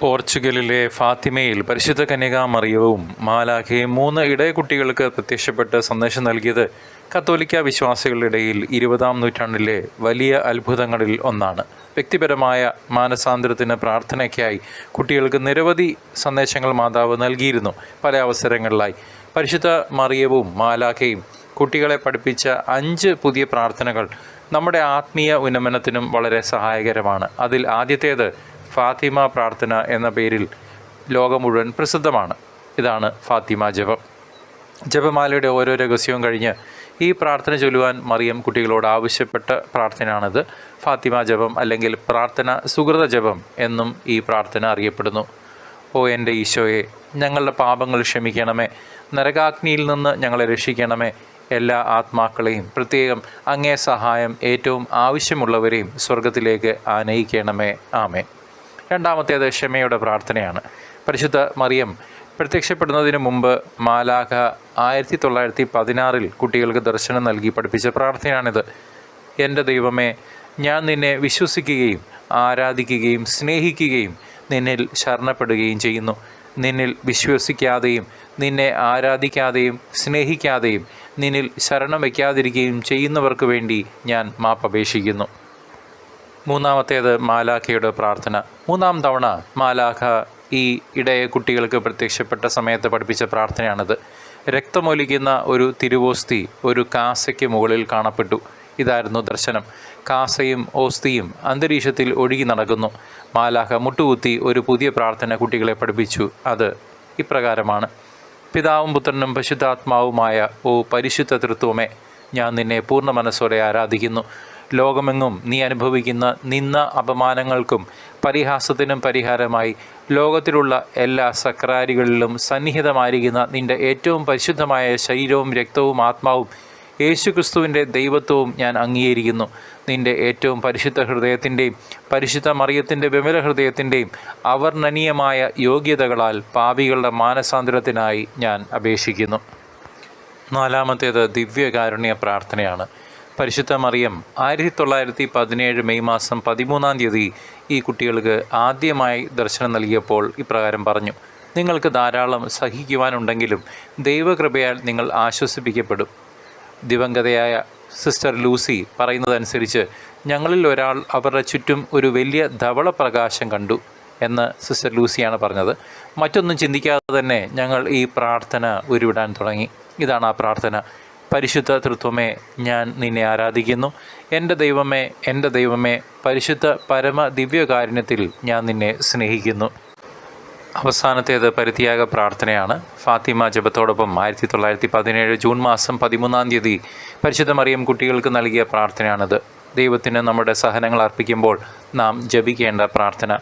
പോർച്ചുഗലിലെ ഫാത്തിമയിൽ പരിശുദ്ധ കന്യകാ മറിയവും മാലാഖയും മൂന്ന് ഇടയ കുട്ടികൾക്ക് പ്രത്യക്ഷപ്പെട്ട് സന്ദേശം നൽകിയത് കത്തോലിക്ക വിശ്വാസികളുടെ ഇടയിൽ ഇരുപതാം നൂറ്റാണ്ടിലെ വലിയ അത്ഭുതങ്ങളിൽ ഒന്നാണ്. വ്യക്തിപരമായ മാനസാന്തരത്തിന് പ്രാർത്ഥനയ്ക്കായി കുട്ടികൾക്ക് നിരവധി സന്ദേശങ്ങൾ മാതാവ് നൽകിയിരുന്നു പല അവസരങ്ങളിലായി. പരിശുദ്ധ മറിയവും മാലാഖയും കുട്ടികളെ പഠിപ്പിച്ച അഞ്ച് പുതിയ പ്രാർത്ഥനകൾ നമ്മുടെ ആത്മീയ ഉന്നമനത്തിനും വളരെ സഹായകരമാണ്. അതിൽ ആദ്യത്തേത് ഫാത്തിമ പ്രാർത്ഥന എന്ന പേരിൽ ലോകം മുഴുവൻ പ്രസിദ്ധമാണ്. ഇതാണ് ഫാത്തിമ ജപം. ജപമാലയുടെ ഓരോ രഹസ്യവും കഴിഞ്ഞ് ഈ പ്രാർത്ഥന ചൊല്ലുവാൻ മറിയം കുട്ടികളോട് ആവശ്യപ്പെട്ട പ്രാർത്ഥനയാണിത്. ഫാത്തിമ ജപം അല്ലെങ്കിൽ പ്രാർത്ഥന സുഹൃത ജപം എന്നും ഈ പ്രാർത്ഥന അറിയപ്പെടുന്നു. ഓ എന്റെ ഈശോയെ ഞങ്ങളുടെ പാപങ്ങൾ ക്ഷമിക്കണമേ. നരകാഗ്നിയിൽ നിന്ന് ഞങ്ങളെ രക്ഷിക്കണമേ. എല്ലാ ആത്മാക്കളെയും പ്രത്യേകം അങ്ങേ സഹായം ഏറ്റവും ആവശ്യമുള്ളവരെയും സ്വർഗത്തിലേക്ക് ആനയിക്കണമേ. ആമേ രണ്ടാമത്തേത് ക്ഷമയുടെ പ്രാർത്ഥനയാണ്. പരിശുദ്ധ മറിയം പ്രത്യക്ഷപ്പെടുന്നതിന് മുമ്പ് മാലാഖ ആയിരത്തി തൊള്ളായിരത്തി പതിനാറിൽ കുട്ടികൾക്ക് ദർശനം നൽകി പഠിപ്പിച്ച പ്രാർത്ഥനയാണിത്. എന്റെ ദൈവമേ ഞാൻ നിന്നെ വിശ്വസിക്കുകയും ആരാധിക്കുകയും സ്നേഹിക്കുകയും നിന്നിൽ ശരണപ്പെടുകയും ചെയ്യുന്നു. നിന്നിൽ വിശ്വസിക്കാതെയും നിന്നെ ആരാധിക്കാതെയും സ്നേഹിക്കാതെയും നിന്നിൽ ശരണം വയ്ക്കാതിരിക്കുകയും ചെയ്യുന്നവർക്ക് വേണ്ടി ഞാൻ മാപ്പപേക്ഷിക്കുന്നു മൂന്നാമത്തേത് മാലാഖയുടെ പ്രാർത്ഥന. മൂന്നാം തവണ മാലാഖ ഈ ഇടയ കുട്ടികൾക്ക് പ്രത്യക്ഷപ്പെട്ട സമയത്ത് പഠിപ്പിച്ച പ്രാർത്ഥനയാണിത്. രക്തമൊലിക്കുന്ന ഒരു തിരുവോസ്തി ഒരു കാസയ്ക്ക് മുകളിൽ കാണപ്പെട്ടു. ഇതായിരുന്നു ദർശനം. കാസയും ഓസ്തിയും അന്തരീക്ഷത്തിൽ ഒഴുകി നടക്കുന്നു. മാലാഖ മുട്ടുകുത്തി ഒരു പുതിയ പ്രാർത്ഥന കുട്ടികളെ പഠിപ്പിച്ചു. അത് ഇപ്രകാരമാണ്. പിതാവും പുത്രനും പരിശുദ്ധാത്മാവുമായ ഓ പരിശുദ്ധ തൃത്വമേ ഞാൻ നിന്നെ പൂർണ മനസ്സോടെ ആരാധിക്കുന്നു. ലോകമെങ്ങും നീ അനുഭവിക്കുന്ന നിന്ന അപമാനങ്ങൾക്കും പരിഹാസത്തിനും പരിഹാരമായി ലോകത്തിലുള്ള എല്ലാ സക്രാരികളിലും സന്നിഹിതമായിരിക്കുന്ന നിന്റെ ഏറ്റവും പരിശുദ്ധമായ ശരീരവും രക്തവും ആത്മാവും യേശുക്രിസ്തുവിന്റെ ദൈവത്വവും ഞാൻ അംഗീകരിക്കുന്നു. നിന്റെ ഏറ്റവും പരിശുദ്ധ ഹൃദയത്തിന്റെയും പരിശുദ്ധ മറിയത്തിന്റെ വിമല ഹൃദയത്തിന്റെയും അവർണനീയമായ യോഗ്യതകളാൽ പാപികളുടെ മാനസാന്തരത്തിനായി ഞാൻ അപേക്ഷിക്കുന്നു. നാലാമത്തേത് ദിവ്യകാരുണ്യ പ്രാർത്ഥനയാണ്. പരിശുദ്ധ മറിയം ആയിരത്തി തൊള്ളായിരത്തി പതിനേഴ് മെയ് മാസം പതിമൂന്നാം തീയതി ഈ കുട്ടികൾക്ക് ആദ്യമായി ദർശനം നൽകിയപ്പോൾ ഇപ്രകാരം പറഞ്ഞു നിങ്ങൾക്ക് ധാരാളം സഹിക്കുവാനുണ്ടെങ്കിലും ദൈവകൃപയാൽ നിങ്ങൾ ആശ്വസിപ്പിക്കപ്പെടും. ദിവംഗതയായ സിസ്റ്റർ ലൂസി പറയുന്നതനുസരിച്ച് ഞങ്ങളിൽ ഒരാൾ അവരുടെ ചുറ്റും ഒരു വലിയ ധവള പ്രകാശം കണ്ടു എന്ന് സിസ്റ്റർ ലൂസിയാണ് പറഞ്ഞത്. മറ്റൊന്നും ചിന്തിക്കാതെ തന്നെ ഞങ്ങൾ ഈ പ്രാർത്ഥന ഉരുവിടാൻ തുടങ്ങി. ഇതാണ് ആ പ്രാർത്ഥന. പരിശുദ്ധ തൃത്വമേ ഞാൻ നിന്നെ ആരാധിക്കുന്നു. എന്റെ ദൈവമേ എന്റെ ദൈവമേ പരിശുദ്ധ പരമ ദിവ്യകാരുണ്യത്തിൽ ഞാൻ നിന്നെ സ്നേഹിക്കുന്നു. അവസാനത്തേത് പരിത്യാഗ പ്രാർത്ഥനയാണ്. ഫാത്തിമ ജപത്തോടൊപ്പം ആയിരത്തി തൊള്ളായിരത്തി പതിനേഴ് ജൂൺ മാസം പതിമൂന്നാം തീയതി പരിശുദ്ധ മറിയം കുട്ടികൾക്ക് നൽകിയ പ്രാർത്ഥനയാണിത്. ദൈവത്തിന് നമ്മുടെ സഹനങ്ങൾ അർപ്പിക്കുമ്പോൾ നാം ജപിക്കേണ്ട പ്രാർത്ഥന.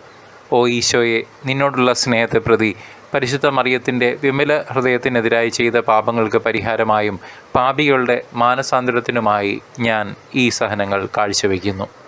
ഓ ഈശോയെ നിന്നോടുള്ള സ്നേഹത്തെ പ്രതി പരിശുദ്ധ മറിയത്തിന്റെ വിമല ഹൃദയത്തിനെതിരായി ചെയ്ത പാപങ്ങൾക്ക് പരിഹാരമായും പാപികളുടെ മാനസാന്തരത്തിനുമായി ഞാൻ ഈ സഹനങ്ങൾ കാഴ്ചവെക്കുന്നു.